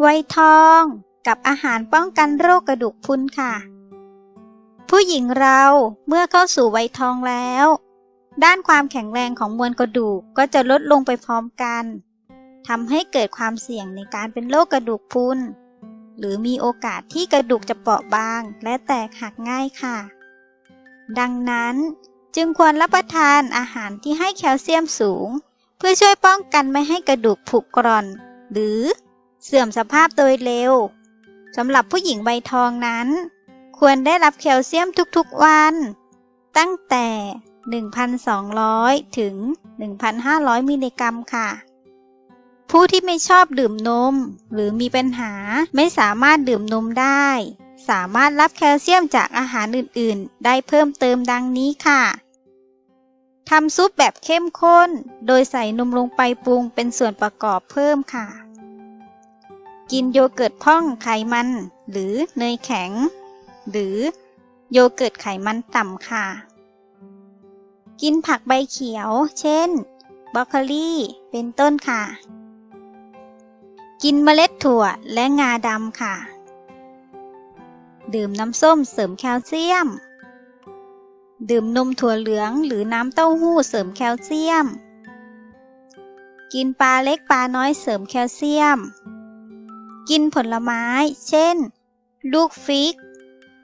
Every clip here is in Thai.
ไวท์ทองกับอาหารป้องกันโรคกระดูกพรุนค่ะ ผู้หญิงเราเมื่อเข้าสู่วัยทองแล้ว ด้านความแข็งแรงของมวลกระดูกก็จะลดลงไปพร้อมกันทำให้เกิดความเสี่ยงในการเป็นโรคกระดูกพรุนหรือมีโอกาสที่กระดูกจะเปราะบางและแตกหักง่ายค่ะ ดังนั้นจึงควรรับประทานอาหารที่ให้แคลเซียมสูง เพื่อช่วยป้องกันไม่ให้กระดูกผุกร่อน หรือ เสื่อมสภาพโดยเร็วสำหรับผู้หญิงใบทองนั้น ควรได้รับแคลเซียมทุกๆวัน ตั้งแต่ 1,200 ถึง 1,500 มิลลิกรัมค่ะ ผู้ที่ไม่ชอบดื่มนม หรือมีปัญหาไม่สามารถดื่มนมได้ สามารถรับแคลเซียมจากอาหารอื่นๆ ได้เพิ่มเติมดังนี้ค่ะทำซุปแบบเข้มข้น โดยใส่นมลงไปปรุงเป็นส่วนประกอบเพิ่มค่ะ กินโยเกิร์ตพ่องไขมัน หรือเนยแข็ง หรือโยเกิร์ตไขมันต่ำค่ะ กินผักใบเขียว เช่นบรอกโคลีเป็นต้นค่ะ กินเมล็ดถั่วและงาดำค่ะ ดื่มน้ำส้มเสริมแคลเซียม ดื่มนมถั่วเหลืองหรือน้ำเต้าหู้เสริมแคลเซียม กินปลาเล็กปลาน้อยเสริมแคลเซียม กินผลไม้ เช่น ลูกฟิก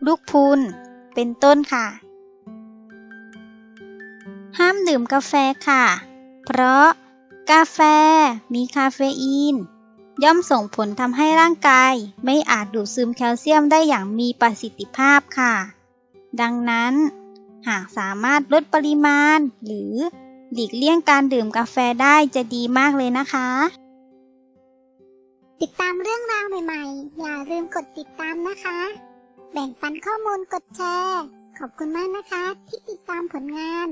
ลูกพูนเป็นต้นค่ะ ห้ามดื่มกาแฟค่ะ เพราะกาแฟมีคาเฟอีน ย่อมส่งผลทำให้ร่างกายไม่อาจดูดซึมแคลเซียมได้อย่างมีประสิทธิภาพค่ะ ดังนั้น หากสามารถลดปริมาณ หรือหลีกเลี่ยงการดื่มกาแฟได้จะดีมากเลยนะคะ ติดตามเรื่องราวใหม่ๆ อย่าลืมกดติดตามนะคะ แบ่งปันข้อมูลกดแชร์ ขอบคุณมากนะคะ ที่ติดตามผลงาน